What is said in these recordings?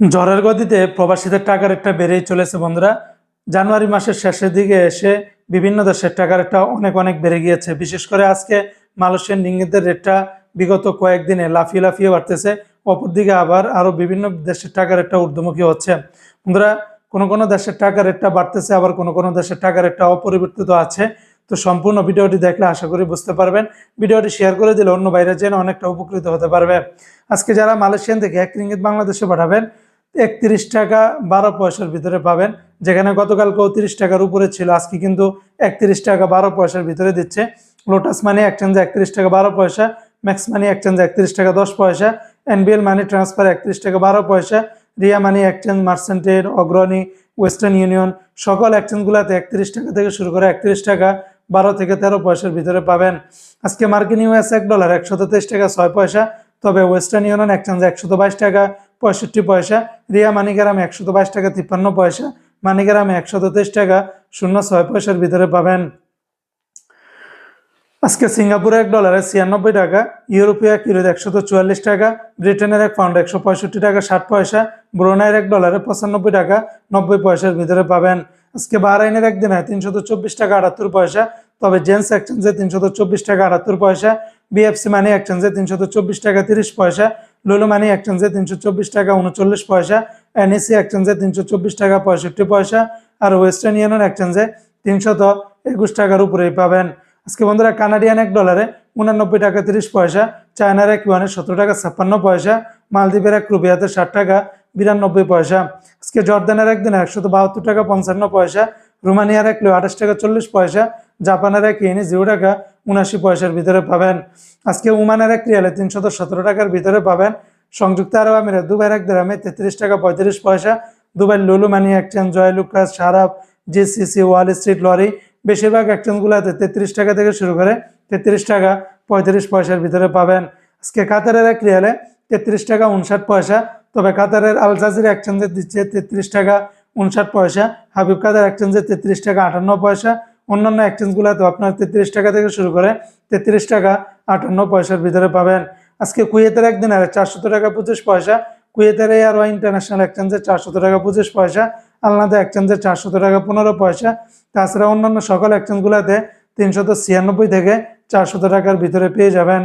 ঝড়ের গতিতে প্রবাসীদের টাকা রেটটা বেড়েই চলেছে বন্ধুরা। জানুয়ারি মাসের শেষের দিকে এসে বিভিন্ন দেশের টাকা রেটটা অনেক অনেক বেড়ে গিয়েছে। বিশেষ করে আজকে মালয়েশিয়ান রিঙ্গিতের রেটটা বিগত কয়েকদিনে লাফিয়ে লাফিয়ে বাড়তেছে। অপরদিকে আবার আরও বিভিন্ন দেশের টাকা রেটটা ঊর্ধ্বমুখী হচ্ছে। বন্ধুরা, কোনো কোনো দেশের টাকা রেটটা বাড়তেছে, আবার কোনো কোনো দেশের টাকা রেটটা অপরিবর্তিত আছে। তো সম্পূর্ণ ভিডিওটি দেখলে আশা করি বুঝতে পারবেন। ভিডিওটি শেয়ার করে দিলে অন্য বাইরে যেন অনেকটা উপকৃত হতে পারবে। আজকে যারা মালয়েশিয়ান থেকে এক রিঙ্গিত বাংলাদেশে পাঠাবেন একত্রিশ টাকা বারো পয়সার ভিতরে পাবেন, যেখানে গতকালকেও তিরিশ টাকার উপরে ছিল, আজকে কিন্তু একত্রিশ টাকা বারো পয়সার ভিতরে দিচ্ছে। লোটাস মানি এক্সচেঞ্জে একত্রিশ টাকা বারো পয়সা ম্যাক্স মানি এক্সচেঞ্জে একত্রিশ টাকা দশ পয়সা এনবিএল মানি ট্রান্সফার একত্রিশ টাকা বারো পয়সা রিয়া মানি এক্সচেঞ্জ মার্সেন্টের অগ্রণী ওয়েস্টার্ন ইউনিয়ন সকল এক্সচেঞ্জগুলোতে একত্রিশ টাকা থেকে শুরু করে একত্রিশ টাকা বারো থেকে তেরো পয়সার ভিতরে পাবেন। আজকে মার্কিন ইউএস এক ডলার একশত তেইশ টাকা ছয় পয়সা, তবে ওয়েস্টার্ন ইউনিয়ন এক্সচেঞ্জে একশত বাইশ টাকা পঁয়ষট্টি পয়সা, রিয়া মানিগ্রামে একশত বাইশ টাকা, তিপ্পান্ন পয়সা মানিগ্রামে একশত তেইশ টাকা, শূন্য ছয় পয়সার ভিতরে পাবেন। আজকে সিঙ্গাপুরে এক ডলারে ছিয়ানব্বই টাকা ইউরোপীয় এক ইউরোতে একশত চুয়াল্লিশ টাকা, ব্রিটেনের এক পাউন্ড একশো পঁয়ষট্টি টাকা, ষাট পয়সা, ব্রুনাইয়ের এক ডলারে পঁচানব্বই টাকা, নব্বই পয়সার ভিতরে পাবেন। আজকে বাহরাইনের একদিনে তিনশত চব্বিশ টাকা, আটাত্তর পয়সা, তবে জেন্স এক্সচেঞ্জে তিনশত চব্বিশ টাকা, আটাত্তর পয়সা, বিএফসি মানি এক্সচেঞ্জে তিনশত চব্বিশ টাকা, তিরিশ পয়সা লুলু মানি এক্সচেঞ্জে তিনশো চব্বিশ টাকা, উনচল্লিশ পয়সা। এনএসি এক্সচেঞ্জে তিনশো চব্বিশ টাকা, পঁয়ষট্টি পয়সা। আর ওয়েস্টার্ন ইউনিয়ন এক্সচেঞ্জে তিনশত একুশ টাকার উপরেই পাবেন। আজকে বন্ধুরা কানাডিয়ান এক ডলারে উনানব্বই টাকা, তিরিশ পয়সা। চায়নার এক ইউয়ানে সতেরো টাকা, ছাপ্পান্ন পয়সা। মালদ্বীপের এক রুবিয়াতে ষাট টাকা, বিরানব্বই পয়সা। আজকে জর্দানের একদিনে একশত বাহাত্তর টাকা, পঞ্চান্ন পয়সা। রোমানিয়ার এক লিও আঠাশ টাকা, চল্লিশ পয়সা। জাপানের এক ইয়েনি জিরো টাকা উনাশি পয়সার ভিতরে পাবেন। আজকে উমানের এক রিয়ালে তিনশত সতেরো টাকার ভিতরে পাবেন। সংযুক্ত আরব আমিরাত, দুবাইয়ের এক গ্রামে তেত্রিশ টাকা পঁয়ত্রিশ পয়সা Dubai Lulu money exchange Joyalukkas Sarap GCC Wall Street লরি, বেশিরভাগ এক্সচেঞ্জগুলোতে তেত্রিশ টাকা থেকে শুরু করে তেত্রিশ টাকা পঁয়ত্রিশ পয়সার ভিতরে পাবেন। আজকে কাতারের এক রিয়ালে তেত্রিশ টাকা উনষাট পয়সা, তবে কাতারের আল জাজির দিচ্ছে তেত্রিশ টাকা উনষাট পয়সা, হাবিব কাতার এক্সচেঞ্জে তেত্রিশ টাকা আটান্ন পয়সা অন্যান্য এক্সচেঞ্জগুলোতে আপনার তেত্রিশ টাকা থেকে শুরু করে তেত্রিশ টাকা আটান্ন পয়সার ভিতরে পাবেন। আজকে কুয়েতের একদিন আর চারশত টাকা পঁচিশ পয়সা, কুয়েতের এয়ার ইন্টারন্যাশনাল এক্সচেঞ্জে চারশো টাকা পঁচিশ পয়সা, আলনাদা এক্সচেঞ্জে চারশত টাকা পনেরো পয়সা। তাছাড়া অন্যান্য সকল এক্সচেঞ্জগুলোতে তিনশত ছিয়ানব্বই থেকে চারশো টাকার ভিতরে পেয়ে যাবেন।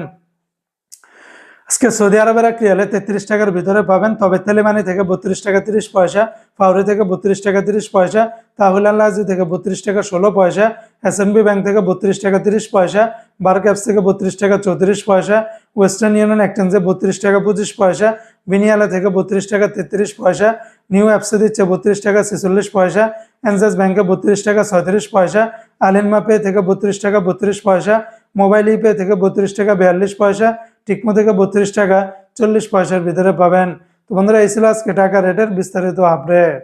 আজকে সৌদি আরবের এক রিয়ালে তেত্রিশ টাকার ভিতরে পাবেন তবে তেলেমানি থেকে বত্রিশ টাকা তিরিশ পয়সা ফাউরি থেকে বত্রিশ টাকা তিরিশ পয়সা তাহুল আল্লাহি থেকে বত্রিশ টাকা ষোলো পয়সা এসএনবি ব্যাংক থেকে বত্রিশ টাকা তিরিশ পয়সা বার ক্যাপস থেকে বত্রিশ টাকা চৌত্রিশ পয়সা ওয়েস্টার্ন ইউনিয়ন এক্সচেঞ্জে বত্রিশ টাকা পঁচিশ পয়সা বিনিয়ালা থেকে বত্রিশ টাকা তেত্রিশ পয়সা নিউ অ্যাপসে দিচ্ছে বত্রিশ টাকা ছেচল্লিশ পয়সা এনজাস ব্যাংকে বত্রিশ টাকা ছয়ত্রিশ পয়সা আলিনমা পে থেকে বত্রিশ টাকা বত্রিশ পয়সা মোবাইল ইপে থেকে বত্রিশ টাকা বিয়াল্লিশ পয়সা টিকমো থেকে বত্রিশ টাকা চল্লিশ পয়সার ভিতরে পাবেন। তো বন্ধুরা, এই ছিল আজকে টাকা রেটের বিস্তারিত আপডেট